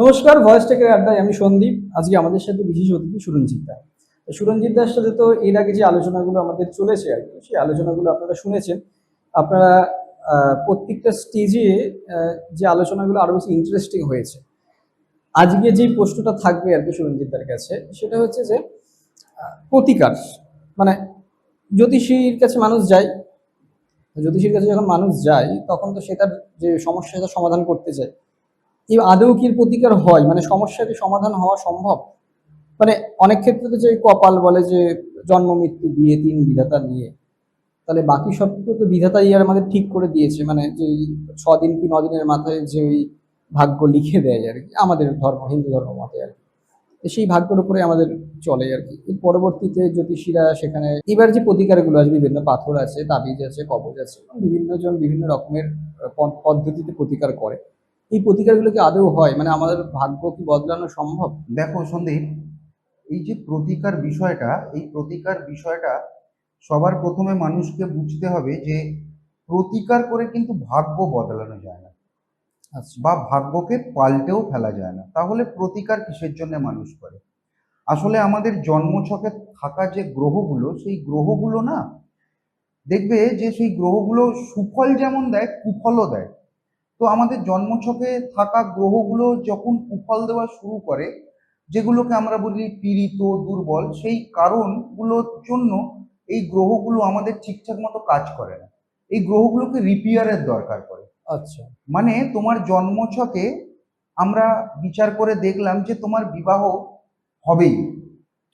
নমস্কার ভয়েস টেকের আড্ডায় আমি সন্দীপ। আজকে আমাদের সাথে বিশেষ অতিথি সুরঞ্জিত দা। সুরঞ্জিত দার সাথে তো এর আগে যে আলোচনাগুলো আমাদের চলেছে আর কি, সেই আলোচনাগুলো আপনারা শুনেছেন। আপনারা প্রত্যেকটা স্টেজে যে আলোচনাগুলো আরও বেশি ইন্টারেস্টিং হয়েছে। আজকে যে প্রশ্নটা থাকবে আর কি সুরঞ্জিত দার কাছে, সেটা হচ্ছে যে প্রতিকার। মানে জ্যোতিষীর কাছে মানুষ যায়, জ্যোতিষীর কাছে যখন মানুষ যায়, তখন তো সেটার যে সমস্যা সেটা সমাধান করতে চায়। এই আদৌ কি প্রতিকার হয় মানে সমস্যা কি সমাধান হওয়া সম্ভব। মানে অনেক ক্ষেত্রে তো যে কপাল বলে যে জন্ম, মৃত্যু, বিয়ে, তিন বিধাতা নিয়ে। তাহলে বাকি সব তো বিধাতাই আর আমাদের ঠিক করে দিয়েছে মানে যে ওই ছদিন কি দিনের মাথায় যে ওই ভাগ্য লিখে দেয় আর কি, আমাদের ধর্ম, হিন্দু ধর্ম মতে আর কি। সেই ভাগ্যের উপরে আমাদের চলে আর কি। পরবর্তীতে জ্যোতিষীরা সেখানে, এবার যে প্রতিকারগুলো আছে, বিভিন্ন পাথর আছে, তাবিজ আছে, কবজ আছে, বিভিন্ন জন বিভিন্ন রকমের পদ্ধতিতে প্রতিকার করে। এই প্রতিকারগুলো কি আদৌ হয়? মানে আমাদের ভাগ্য কি বদলানো সম্ভব? দেখো সন্দীপ এই যে প্রতিকার বিষয়টা এই প্রতিকার বিষয়টা সবার প্রথমে মানুষকে বুঝতে হবে যে প্রতিকার করে কিন্তু ভাগ্য বদলানো যায় না আচ্ছা। বা ভাগ্যকে পাল্টেও ফেলা যায় না। তাহলে প্রতিকার কিসের জন্য মানুষ করে? আসলে আমাদের জন্মছকে থাকা যে গ্রহগুলো সেই গ্রহগুলো না দেখবে যে সেই গ্রহগুলো সুফল যেমন দেয় কুফলও দেয়। তো আমাদের জন্মছকে থাকা গ্রহগুলো যখন কুফল দেওয়া শুরু করে যেগুলোকে আমরা বলি পীড়িত দুর্বল সেই কারণগুলোর জন্য এই গ্রহগুলো আমাদের ঠিকঠাক মতো কাজ করে না। এই গ্রহগুলোকে রিপেয়ারের দরকার পড়ে। আচ্ছা। মানে তোমার জন্মছকে আমরা বিচার করে দেখলাম যে তোমার বিবাহ হবেই।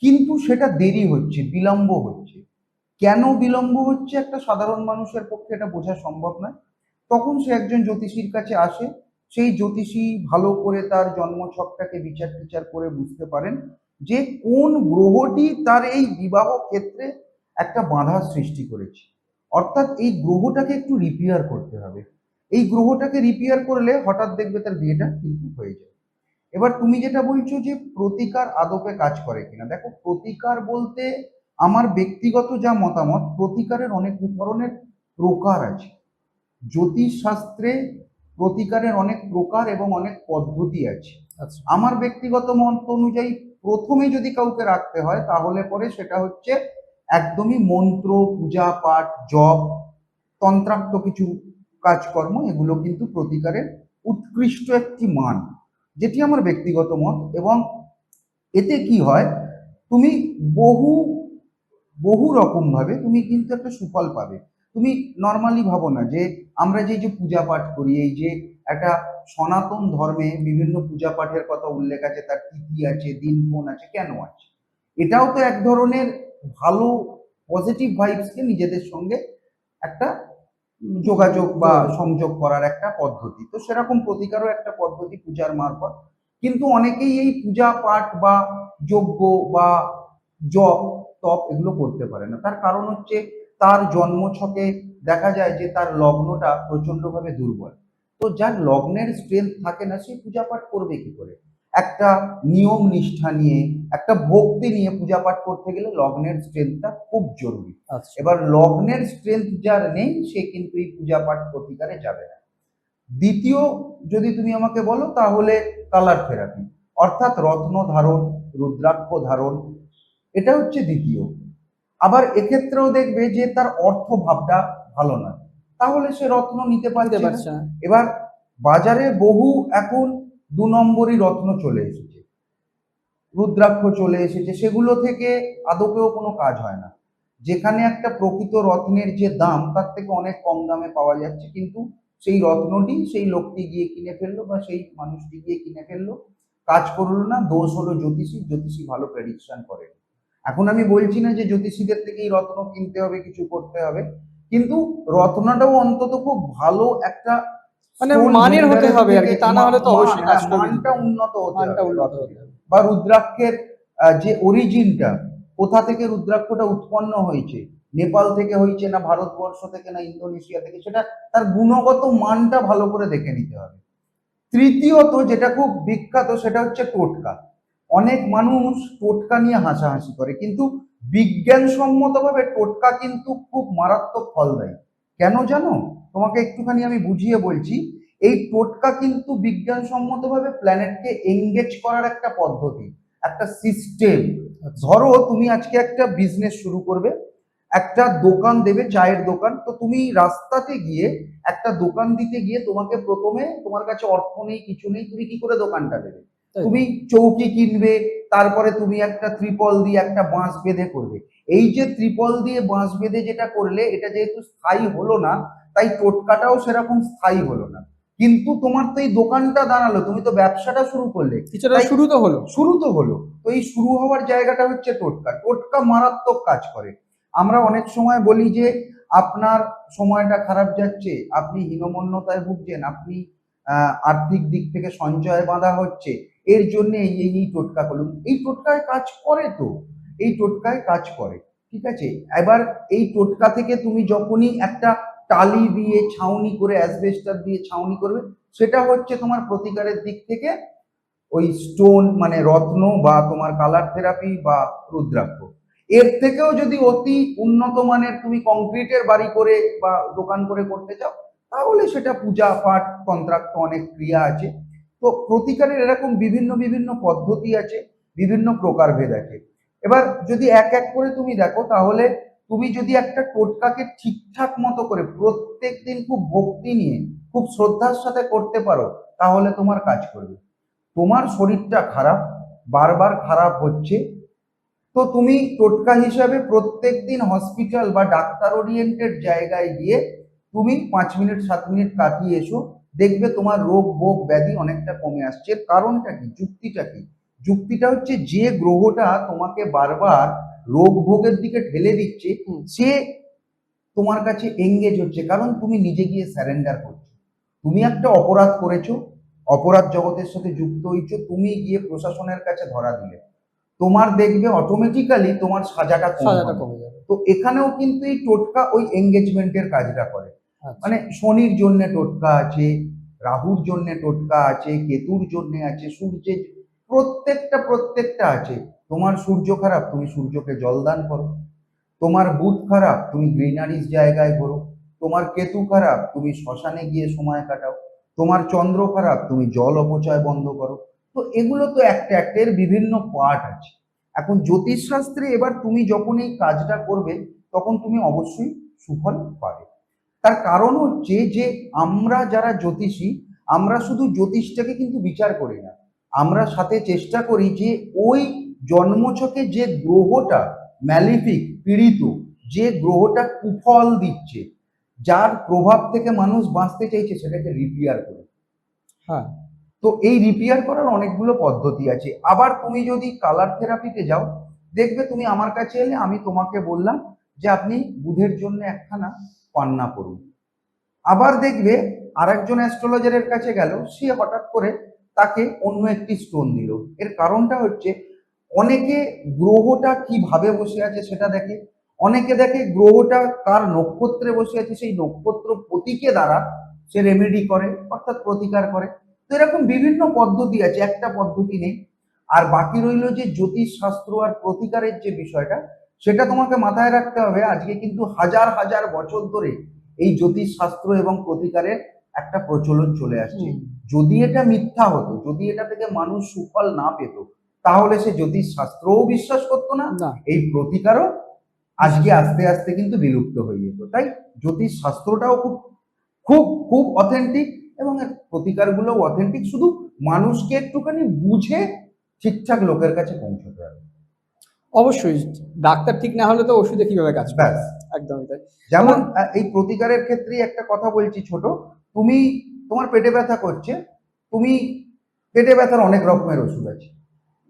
কিন্তু সেটা দেরি হচ্ছে বিলম্ব হচ্ছে। কেন বিলম্ব হচ্ছে? একটা সাধারণ মানুষের পক্ষে এটা বোঝা সম্ভব নয়। তখন সে একজন জ্যোতিষীর কাছে আসে। সেই জ্যোতিষী ভালো করে তার জন্মছকটাকে বিচার টিচার করে বুঝতে পারেন যে কোন গ্রহটি তার এই বিবাহ ক্ষেত্রে একটা বাধা সৃষ্টি করেছে। অর্থাৎ এই গ্রহটাকে একটু রিপেয়ার করতে হবে। এই গ্রহটাকে রিপেয়ার করলে হঠাৎ দেখবে তার বিয়েটা কিন্তু হয়ে যায়। এবার তুমি যেটা বলছো যে প্রতিকার আদপে কাজ করে কিনা। দেখো, প্রতিকার বলতে আমার ব্যক্তিগত যা মতামত, প্রতিকারের অনেক ধরনের প্রকার আছে। জ্যোতিষ শাস্ত্রে প্রতিকারের অনেক প্রকার এবং অনেক পদ্ধতি আছে। আচ্ছা। আমার ব্যক্তিগত মত অনুযায়ী প্রথমে যদি কাউকে রাখতে হয় তাহলে পরে সেটা হচ্ছে একদমই মন্ত্র পূজা পাঠ জপ তন্ত্রাক্ত কিছু কাজকর্ম এগুলো কিন্তু প্রতিকারের উৎকৃষ্ট একটি মান যেটি আমার ব্যক্তিগত মত। এবং এতে কি হয় তুমি বহু বহু রকম ভাবে তুমি কিন্তু একটা সুফল পাবে। তুমি নর্মালি ভাবো না যে আমরা যে যে পূজা পাঠ করি এই যে একটা সনাতন ধর্মে বিভিন্ন পূজা পাঠের কথা উল্লেখ আছে তার তিথি আছে দিন কোন আছে কেন আছে? এটাও তো এক ধরনের ভালো পজিটিভ ভাইবসকে নিজেদের সঙ্গে একটা যোগাযোগ বা সংযোগ করার একটা পদ্ধতি। তো সেরকম প্রতিকারও একটা পদ্ধতি পূজার মারফত। কিন্তু অনেকেই এই পূজা পাঠ বা যজ্ঞ বা জপ তপ এগুলো করতে পারে না। তার কারণ হচ্ছে তার জন্মছকে দেখা যায় যে তার লগ্নটা প্রচন্ডভাবে দুর্বল। তো যার লগ্নের স্ট্রেংথ থাকে না সে পূজা পাঠ করবে কি করে? একটা নিয়ম নিষ্ঠা নিয়ে একটা ভক্তি নিয়ে পূজা পাঠ করতে গেলে লগ্নের স্ট্রেংথটা খুব জরুরি। আচ্ছা। এবার লগ্নের স্ট্রেংথ যার নেই সে কিন্তু এই পূজা পাঠ প্রতিকারে যাবে না। দ্বিতীয় যদি তুমি আমাকে বলো তাহলে কালার থেরাপি অর্থাৎ রত্ন ধারণ রুদ্রাক্ষ ধারণ এটা হচ্ছে দ্বিতীয়। আবার এক্ষেত্রেও দেখবে যে তার অর্থ ভাবটা ভালো নয়। তাহলে সে রত্ন নিতে বুঝতে পারছে না। এবার বাজারে বহু এখন দু নম্বরই রত্ন চলে এসেছে। রুদ্রাক্ষ চলে এসেছে সেগুলো থেকে আদপেও কোনো কাজ হয় না। যেখানে একটা প্রকৃত রত্নের যে দাম তার থেকে অনেক কম দামে পাওয়া যাচ্ছে কিন্তু সেই রত্নটি সেই লোকটি গিয়ে কিনে ফেলল বা সেই মানুষটি গিয়ে কিনে ফেলল। কাজ করল না দোষ হলো জ্যোতিষী জ্যোতিষী ভালো প্রেডিকশন করে এখন আমি বলছি না যে জ্যোতিষীদের থেকেই রত্ন কিনতে হবে কিছু করতে হবে কিন্তু রত্নটাও অন্তত খুব ভালো একটা মানে মানের হতে হবে আর কি, তা না হলে তো অবশ্যই হ্যাঁ। মানটা উন্নত মানটা। বা রুদ্রাক্ষের যে অরিজিনটা কোথা থেকে রুদ্রাক্ষটা উৎপন্ন হয়েছে নেপাল থেকে হয়েছে না ভারতবর্ষ থেকে না ইন্দোনেশিয়া থেকে সেটা তার গুণগত মানটা ভালো করে দেখে নিতে হবে তৃতীয়ত যেটা খুব বিখ্যাত সেটা হচ্ছে টোটকা অনেক মানুষ টোটকা নিয়ে হাসাহাসি করে, কিন্তু বিজ্ঞানসম্মতভাবে টোটকা কিন্তু খুব মারাত্মক ফল দেয়। কেন জানো? তোমাকে একটুখানি আমি বুঝিয়ে বলছি, এই টোটকা কিন্তু বিজ্ঞানসম্মতভাবে প্ল্যানেটকে এঙ্গেজ করার একটা পদ্ধতি, একটা সিস্টেম ধরো তুমি আজকে একটা বিজনেস শুরু করবে, একটা দোকান দেবে, চায়ের দোকান, তো তুমি রাস্তাতে গিয়ে একটা দোকান দিতে গিয়ে তোমাকে প্রথমে তোমার কাছে অর্থ নেই, কিছু নেই, তুমি কি করে দোকানটা দেবে। তুমি চৌকি কিনবে তারপরে তুমি একটা ত্রিপল দিয়ে একটা বাঁশ বেঁধে করবে। এই যে ত্রিপল দিয়ে বাঁশ বেঁধে যেটা করলে এটা যেহেতু স্থায়ী হলো না তাই টোটকাটাও সেরকম স্থায়ী হলো না। কিন্তু তোমার তো এই দোকানটা দাঁড়াল তুমি তো ব্যবসাটা শুরু করলে। কিছুটা শুরু তো হলো। শুরু তো হলো। তো এই শুরু হওয়ার জায়গাটা হচ্ছে টোটকা। টোটকা মারাত্মক কাজ করে। আমরা অনেক সময় বলি যে আপনার সময়টা খারাপ যাচ্ছে আপনি হীনমন্যতায় ভুগছেন আপনি আর্থিক দিক থেকে সঞ্চয় বাঁধা হচ্ছে এর জন্য এই এই টোটকা করুন। এই টোটকায় কাজ করে তো। এই টোটকায় কাজ করে, ঠিক আছে? এবার এই টোটকা থেকে তুমি যখনই একটা টালি দিয়ে ছাউনি করে, অ্যাসবেস্টার দিয়ে ছাউনি করবে, সেটা হচ্ছে তোমার প্রতিকারের দিক থেকে ওই স্টোন মানে রত্ন বা তোমার কালার থেরাপি বা রুদ্রাক্ষ। এর থেকেও যদি অতি উন্নত মানের তুমি কংক্রিটের বাড়ি করে বা দোকান করে করতে চাও, তাহলে সেটা পূজা পাঠ তন্ত্রাক্ত অনেক ক্রিয়া আছে। তো প্রতিকারের এরকম বিভিন্ন বিভিন্ন পদ্ধতি আছে, বিভিন্ন প্রকারভেদ আছে। এবার যদি এক এক করে তুমি দেখো, তাহলে তুমি যদি একটা টোটকাকে ঠিকঠাক মতো করে প্রত্যেক দিন খুব ভক্তি নিয়ে, খুব শ্রদ্ধার সাথে করতে পারো, তাহলে তোমার কাজ করবে। তোমার শরীরটা খারাপ, বারবার খারাপ হচ্ছে, তো তুমি টোটকা হিসাবে প্রত্যেক দিন হসপিটাল বা ডাক্তার ওরিয়েন্টেড জায়গায় গিয়ে তুমি পাঁচ মিনিট, সাত মিনিট কাটিয়ে এসো দেখবে তোমার রোগ ভোগ ব্যাধি অনেকটা কমে আসছে। এর কারণটা কি? যুক্তিটা কি? যুক্তিটা হচ্ছে যে গ্রহটা তোমাকে বারবার রোগ ভোগের দিকে ঠেলে দিচ্ছে সে তোমার কাছে এঙ্গেজ হচ্ছে। কারণ তুমি নিজে গিয়ে স্যারেন্ডার করছ। তুমি একটা অপরাধ করেছ অপরাধ জগতের সাথে যুক্ত হয়েছো তুমি গিয়ে প্রশাসনের কাছে ধরা দিলে। তোমার দেখবে অটোমেটিক্যালি তোমার সাজাটা কম যাবে। তো এখানেও কিন্তু এই টোটকা ওই এঙ্গেজমেন্টের কাজটা করে। মানে শনির জন্য টোটকা আছে, রাহুর জন্য টোটকা আছে, কেতুর জন্য আছে, সূর্যের প্রত্যেকটা প্রত্যেকটা আছে। তোমার সূর্য খারাপ, তুমি সূর্যকে জল দান করো। তোমার বুধ খারাপ, তুমি গ্রিনারিস জায়গায় ঘোরো। তোমার কেতু খারাপ, তুমি শ্মশানে গিয়ে সময় কাটাও। তোমার চন্দ্র খারাপ, তুমি জল অপচয় বন্ধ করো। তো এগুলো তো একটা একটা এর বিভিন্ন পার্ট আছে। এখন জ্যোতিষশাস্ত্রে এবার তুমি যখন এই কাজটা করবে, তখন তুমি অবশ্যই সুফল পাবে। তার কারণ হচ্ছে যে আমরা যারা জ্যোতিষী আমরা শুধু জ্যোতিষটাকে কিন্তু বিচার করি না। আমরা সাথে চেষ্টা করি যে ওই জন্মছকে যে গ্রহটা ম্যালিফিক পীড়িত যে গ্রহটা কুফল দিচ্ছে যার প্রভাব থেকে মানুষ বাঁচতে চাইছে সেটাকে রিপেয়ার করে। হ্যাঁ। তো এই রিপেয়ার করার অনেকগুলো পদ্ধতি আছে। আবার তুমি যদি কালার থেরাপিতে যাও দেখবে তুমি আমার কাছে এলে আমি তোমাকে বললাম যে আপনি বুধের জন্য একখানা পান্না পড়ুন। আবার দেখবে আরেকজন অ্যাস্ট্রোলজারের কাছে গেল, সে হঠাৎ করে তাকে অন্য একটি স্টোন দিল। এর কারণটা হচ্ছে, অনেকে গ্রহটা কীভাবে বসে আছে সেটা দেখে। অনেকে দেখে গ্রহটা কার নক্ষত্রে বসে আছে, সেই নক্ষত্র প্রতীকে দ্বারা সে রেমেডি করে, অর্থাৎ প্রতিকার করে। তো এরকম বিভিন্ন পদ্ধতি আছে, একটা পদ্ধতি নেই। আর বাকি রইল যে জ্যোতিষ শাস্ত্র আর প্রতিকারের যে বিষয়টা সেটা তোমাকে মাথায় রাখতে হবে। আজকে কিন্তু হাজার হাজার বছর ধরে এই জ্যোতিষ শাস্ত্র এবং প্রতিকারের একটা প্রচলন চলে আসছে। যদি এটা মিথ্যা হতো যদি এটা থেকে মানুষ সুফল না পেত তাহলে সে জ্যোতিষ শাস্ত্রও বিশ্বাস করতো না এই প্রতিকারও আজকে আস্তে আস্তে কিন্তু বিলুপ্ত হয়ে যেত। তাই জ্যোতিষ শাস্ত্রটাও খুব খুব খুব অথেন্টিক এবং এর প্রতিকারগুলোও অথেন্টিক শুধু মানুষকে একটুখানি বুঝে ঠিকঠাক লোকের কাছে পৌঁছতে হবে। অবশ্যই ডাক্তার ঠিক না হলে তো ওষুধে কীভাবে কাজ ব্যাস। একদমই তাই। যেমন এই প্রতিকারের ক্ষেত্রে একটা কথা বলছি ছোট তুমি তোমার পেটে ব্যথা করছে তুমি পেটে ব্যথার অনেক রকমের ওষুধ আছে।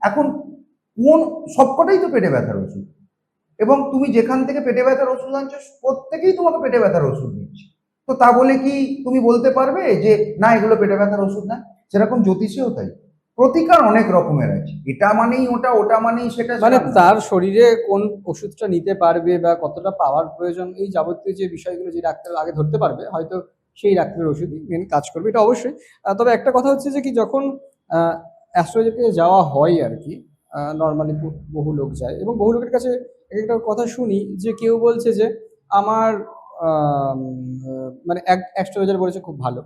এখন কোন সবকটাই তো পেটে ব্যথার ওষুধ। এবং তুমি যেখান থেকে পেটে ব্যথার ওষুধ আনছো প্রত্যেকেই তোমাকে পেটে ব্যথার ওষুধ দিচ্ছে। তো তা বলে কি তুমি বলতে পারবে যে না এগুলো পেটে ব্যথার ওষুধ না সেরকম জ্যোতিষেও তাই। প্রতিকার অনেক রকমের আছে। এটা মানেই ওটা ওটা মানেই সেটা মানে তার শরীরে কোন ওষুধটা নিতে পারবে বা কতটা পাওয়ার প্রয়োজন এই যাবতীয় যে বিষয়গুলো যে ডাক্তার আগে ধরতে পারবে হয়তো সেই ডাক্তারের ওষুধই মেন কাজ করবে এটা অবশ্যই। তবে একটা কথা হচ্ছে যে কি যখন অ্যাস্ট্রোলজিতে যাওয়া হয় আর কি নর্মালি বহু লোক যায় এবং বহু লোকের কাছে একটা কথা শুনি যে কেউ বলছে যে আমার মানে এক অ্যাস্ট্রোলজার বলেছে খুব ভালো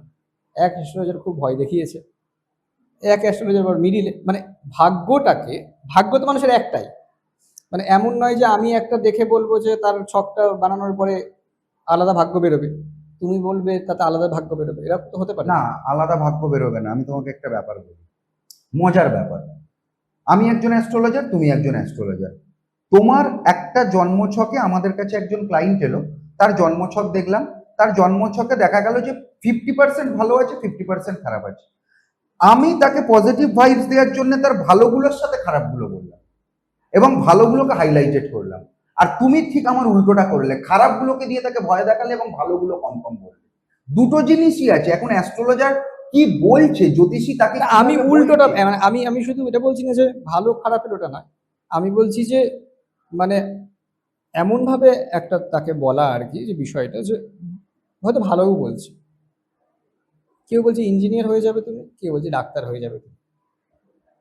এক অ্যাস্ট্রোলজার খুব ভয় দেখিয়েছে। এক অ্যাস্ট্রোলজার আবার মিডিলে মানে ভাগ্যটাকে, ভাগ্য তো মানুষের একটাই। মানে এমন নয় যে আমি একটা দেখে বলব যে তার ছকটা বানানোর পরে আলাদা ভাগ্য বেরোবে। তুমি বলবে তাতে আলাদা ভাগ্য বেরোবে। এরা তো হতে পারে। না, আলাদা ভাগ্য বেরোবে না। আমি তোমাকে একটা ব্যাপার বলি। মজার ব্যাপার। আমি একজন অ্যাস্ট্রোলজার, তুমি একজন অ্যাস্ট্রোলজার। তোমার একটা জন্মছকে আমাদের কাছে একজন ক্লায়েন্ট এলো। তার জন্মছক দেখলাম। তার জন্মছকে দেখা গেল যে ফিফটি পার্সেন্ট ভালো আছে ফিফটি পার্সেন্ট খারাপ আছে। আমি তাকে পজিটিভ ভাইবস দেওয়ার জন্য তার ভালোগুলোর সাথে খারাপগুলো বললাম। এবং ভালোগুলোকে হাইলাইটেড করলাম। আর তুমি ঠিক আমার উল্টোটা করলে। খারাপগুলোকে দিয়ে তাকে ভয় দেখালে এবং ভালোগুলো কম কম বললে। দুটো জিনিসই আছে। এখন অ্যাস্ট্রোলজার কি বলছে? জ্যোতিষী তাকে আমি উল্টোটা মানে আমি আমি শুধু এটা বলছি না যে ভালো খারাপের ওটা নয়। আমি বলছি যে মানে এমনভাবে একটা তাকে বলা আর কি যে বিষয়টা যে হয়তো ভালোও বলছে। কেউ বলছে ইঞ্জিনিয়ার হয়ে যাবে তুমি কেউ বলছে ডাক্তার হয়ে যাবে তুমি।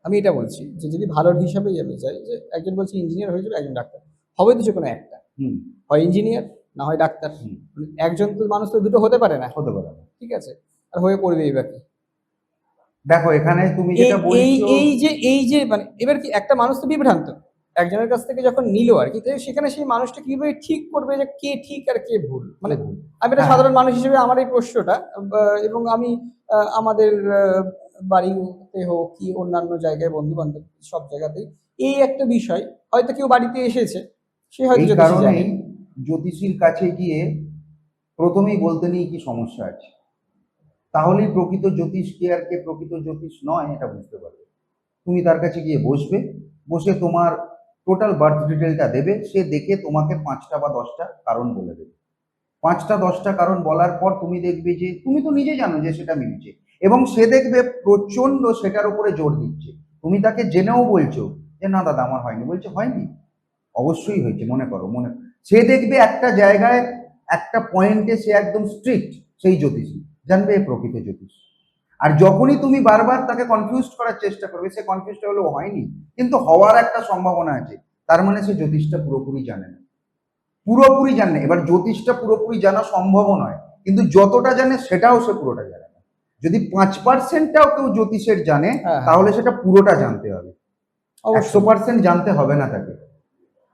আমি এটা বলছি যে যদি ভালোর হিসাবেই আমি চাই যে একজন বলছে ইঞ্জিনিয়ার হয়ে যাবে একজন ডাক্তার। হবে তো যে কোনো একটা। হুম। হয় ইঞ্জিনিয়ার না হয় ডাক্তার। মানে একজন তো মানুষ তো দুটো হতে পারে না। হতে পারে না। ঠিক আছে? আর হয়ে পড়বে এই বাকি। দেখো এখানে তুমি যেটা বলছো এই যে এই যে মানে এবার কি একটা মানুষ তো বিভ্রান্ত? একজনের কাছ থেকে যখন নিল আর কি সেখানে সেই মানুষটা কীভাবে ঠিক করবে যে কে ঠিক আর কে ভুল? মানে আমি একটা হ্যাঁ। সাধারণ মানুষ হিসেবে আমার এই প্রশ্নটা এবং আমি আমাদের বাড়িতে হোক কি অন্যান্য জায়গায় বন্ধু বান্ধব সব জায়গাতেই এই একটা বিষয় হয়তো কেউ বাড়িতে এসেছে সে হয়তো জ্যোতিষী জ্যোতিষীর কাছে গিয়ে প্রথমেই বলতে নেই কি সমস্যা আছে। তাহলেই প্রকৃত জ্যোতিষ কে আর কে প্রকৃত জ্যোতিষ নয় এটা বুঝতে পারবে। তুমি তার কাছে গিয়ে বসবে বসে তোমার টোটাল বার্থ ডিটেলটা দেবে, সে দেখে তোমাকে পাঁচটা বা দশটা কারণ বলে দেবে। পাঁচটা, দশটা কারণ বলার পর তুমি দেখবে যে, তুমি তো নিজে জানো যে সেটা মিলছে। এবং সে দেখবে প্রচণ্ড সেটার উপরে জোর দিচ্ছে। তুমি তাকে জেনেও বলছো যে, না দাদা, আমার হয়নি। বলছে, হয়নি? অবশ্যই হয়েছে, মনে করো, মনে সে দেখবে একটা জায়গায়, একটা পয়েন্টে সে একদম স্ট্রিক্ট সেই জ্যোতিষী। জানবে প্রকৃত জ্যোতিষ। আর যখনই তুমি বারবার তাকে কনফিউজ করার চেষ্টা করবে সে কনফিউজটা হলেও হয়নি। কিন্তু হওয়ার একটা সম্ভাবনা আছে তার মানে সে জ্যোতিষটা পুরোপুরি জানে না। পুরোপুরি জানে এবার জ্যোতিষটা পুরোপুরি জানা সম্ভবও নয় কিন্তু যতটা জানে সেটাও সে পুরোটা জানে না। যদি পাঁচ পার্সেন্টটাও কেউ জ্যোতিষের জানে হ্যাঁ, হ্যাঁ। তাহলে সেটা পুরোটা জানতে হবে। একশো পার্সেন্ট জানতে হবে না তাকে।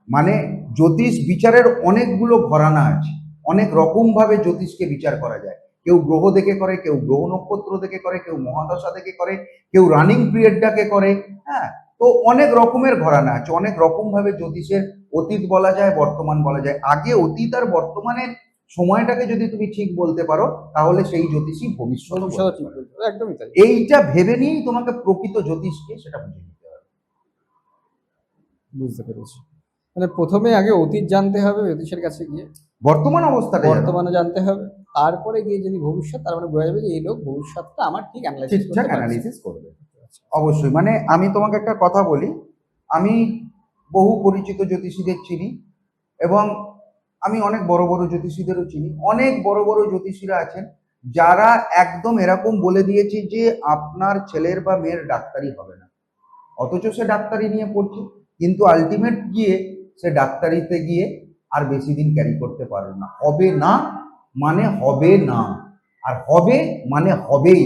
মানে জ্যোতিষ বিচারের অনেকগুলো ঘরানা আছে অনেক রকম ভাবে জ্যোতিষকে বিচার করা যায়। কেউ গ্রহ দেখে করে কেউ গ্রহ নক্ষত্র দেখে করে কেউ মহাদশা দেখে করে কেউ রানিং পিরিয়ডটাকে করে হ্যাঁ? তো অনেক রকমের ঘরানা আছে অনেক রকম ভাবে জ্যোতিষের অতীত বলা যায় বর্তমান বলা যায়। আগে অতীত আর বর্তমানের সময়টাকে যদি তুমি ঠিক বলতে পারো তাহলে সেই জ্যোতিষী ভবিষ্যৎ একদমই তাই। এইটা ভেবে নিয়েই তোমাকে প্রকৃত জ্যোতিষকে সেটা বুঝে নিতে হবে। বুঝতে পেরেছি। মানে প্রথমে আগে অতীত জানতে হবে জ্যোতিষের কাছে গিয়ে। বর্তমান অবস্থাটা বর্তমানে জানতে হবে। তারপরে গিয়ে যদি ভবিষ্যৎ তার মানে বোঝা যাবে যে এই লোক ভবিষ্যৎটা আমার ঠিক অ্যানালাইসিস ঠিকঠাক অ্যানালিসিস করবে। অবশ্যই। মানে আমি তোমাকে একটা কথা বলি আমি বহু পরিচিত জ্যোতিষীদের চিনি এবং আমি অনেক বড় বড় জ্যোতিষীদেরও চিনি। অনেক বড় বড় জ্যোতিষীরা আছেন যারা একদম এরকম বলে দিয়েছে যে আপনার ছেলের বা মেয়ের ডাক্তারি হবে না। অথচ সে ডাক্তারি নিয়ে পড়ছে কিন্তু আলটিমেট গিয়ে সে ডাক্তারিতে গিয়ে আর বেশি দিন ক্যারি করতে পারবে না। হবে না মানে হবে না। আর হবে মানে হবেই।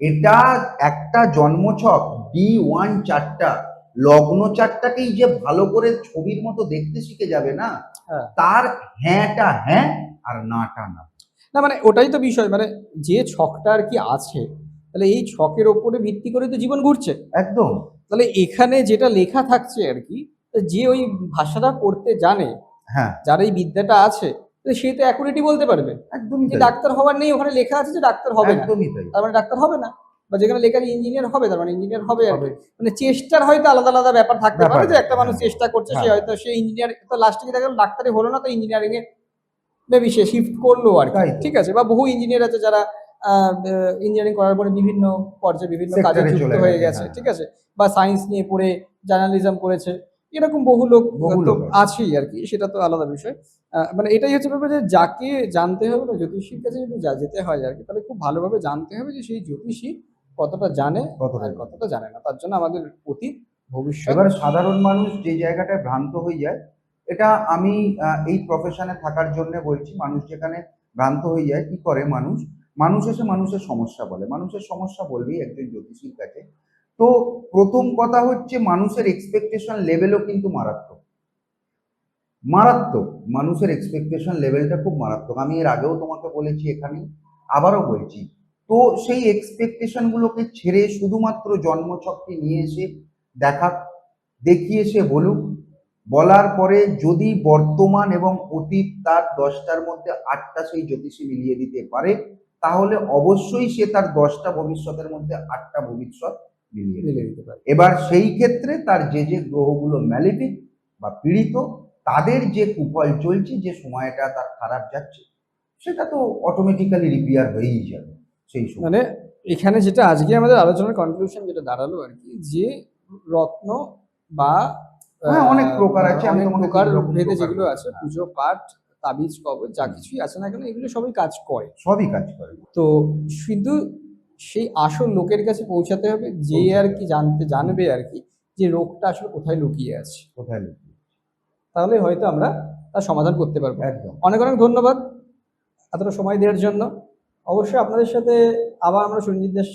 এটা একটা জন্মছক ডি ওয়ান চারটা। লগ্ন চারটাকেই যে ভালো করে ছবির মতো দেখতে শিখে যাবে না হ্যাঁ। তার হ্যাঁটা হ্যাঁ আর নাটা না। না মানে ওটাই তো বিষয় মানে যে ছকটা আর কি আছে তাহলে এই ছকের ওপরে ভিত্তি করে তো জীবন ঘুরছে। একদম। তাহলে এখানে যেটা লেখা থাকছে আর কি যে ওই ভাষাটা পড়তে জানে হ্যাঁ। যার এই বিদ্যাটা আছে সে তো অ্যাকুরেটই বলতে পারবে। একদমই যে ডাক্তার হওয়ার নেই ওখানে লেখা আছে যে ডাক্তার হবে একদমই তাই। তার মানে ডাক্তার হবে না। বা যেখানে লেখা আছে ইঞ্জিনিয়ার হবে তার মানে ইঞ্জিনিয়ার হবে আর মানে চেষ্টার হয়তো আলাদা আলাদা ব্যাপার থাকতে পারে যে একটা মানুষ। চেষ্টা করছে সে হ্যাঁ। হয়তো সে ইঞ্জিনিয়ার তো লাস্টে কি দেখা গেল ডাক্তারি হলো না তো ইঞ্জিনিয়ারিং এ মেবি সে শিফট করল আর কি। ঠিক আছে? বা বহু ইঞ্জিনিয়ার আছে যারা ইঞ্জিনিয়ারিং করার পরে বিভিন্ন পর্যায়ে বিভিন্ন কাজে যুক্ত হয়ে গেছে, গেছে হ্যাঁ। ঠিক আছে? বা সায়েন্স নিয়ে পড়ে জার্নালিজম করেছে। এরকম বহু লোক। আছেই আর কি সেটা তো আলাদা বিষয়। মানে এটাই হচ্ছে ব্যাপার যে যাকে জানতে হবে না জ্যোতিষীর কাছে যদি যা যেতে হয় আর কি তাহলে খুব ভালোভাবে জানতে হবে যে সেই জ্যোতিষী কতটা জানে কতটা জানে। না। তার জন্য আমাদের অতীত ভবিষ্যৎ এবার সাধারণ মানুষ যে জায়গাটায় ভ্রান্ত হয়ে যায় এটা আমি এই প্রফেশনে থাকার জন্য বলছি মানুষ যেখানে ভ্রান্ত হয়ে যায় কি করে মানুষ? মানুষ এসে মানুষের সমস্যা বলে। মানুষের সমস্যা বলবেই একজন জ্যোতিষীর কাছে। তো প্রথম কথা হচ্ছে মানুষের এক্সপেকটেশন লেভেলও কিন্তু মারাত্মক। মারাত্মক। মানুষের এক্সপেকটেশন লেভেলটা খুব মারাত্মক। আমি এর আগেও তোমাকে বলেছি এখানে, আবারও বলছি। তো সেই এক্সপেকটেশন গুলোকে ছেড়ে শুধুমাত্র জন্মছকটি নিয়ে এসে দেখা, দেখিয়ে সে বলুক, বলার পরে যদি বর্তমান এবং অতীত তার দশটার মধ্যে আটটা সেই জ্যোতিষী মিলিয়ে দিতে পারে, তাহলে অবশ্যই সে তার দশটা ভবিষ্যতের মধ্যে আটটা ভবিষ্যৎ মিলিয়ে দিতে পারে। এবার সেই ক্ষেত্রে তার যে যে গ্রহগুলো ম্যালিফিক বা পীড়িত তাদের যে কুফল চলছে যে সময়টা তার খারাপ যাচ্ছে সেটা তো অটোমেটিক্যালি রিপেয়ার হয়েই যাবে সেই সময়। মানে এখানে যেটা আজকে আমাদের আলোচনার কনক্লুশন যেটা দাঁড়াল আর কি যে রত্ন বা হ্যাঁ, অনেক প্রকার আছে, আমি অনেক প্রকার ভেদে যেগুলো আছে পুজো পাঠ তাবিজ কবর যা কিছুই আছে না কেন এগুলো সবই কাজ করে। সবই কাজ করে। তো শুধু সেই আসল লোকের কাছে পৌঁছাতে হবে যে আর কি জানতে জানবে আর কি যে রোগটা আসলে কোথায় লুকিয়ে আছে। কোথায় লুকিয়ে? তাহলে হয়তো আমরা তার সমাধান করতে পারব। একদম। অনেক অনেক ধন্যবাদ এতটা সময় দেওয়ার জন্য। অবশ্যই আপনাদের সাথে আবার আমরা সুরঞ্জিতদের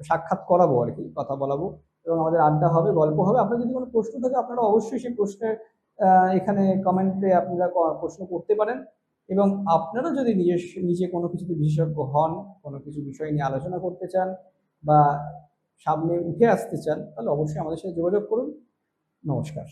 সাক্ষাৎ করাবো আর কি কথা বলাবো। এবং আমাদের আড্ডা হবে গল্প হবে। আপনার যদি কোনো প্রশ্ন থাকে আপনারা অবশ্যই সেই প্রশ্নের এখানে কমেন্টে আপনারা প্রশ্ন করতে পারেন। এবং আপনারা যদি নিজের নিজে কোনো কিছুতে বিশেষজ্ঞ হন, কোনো কিছু বিষয় নিয়ে আলোচনা করতে চান বা সামনে উঠে আসতে চান, তাহলে অবশ্যই আমাদের সাথে যোগাযোগ করুন। নমস্কার।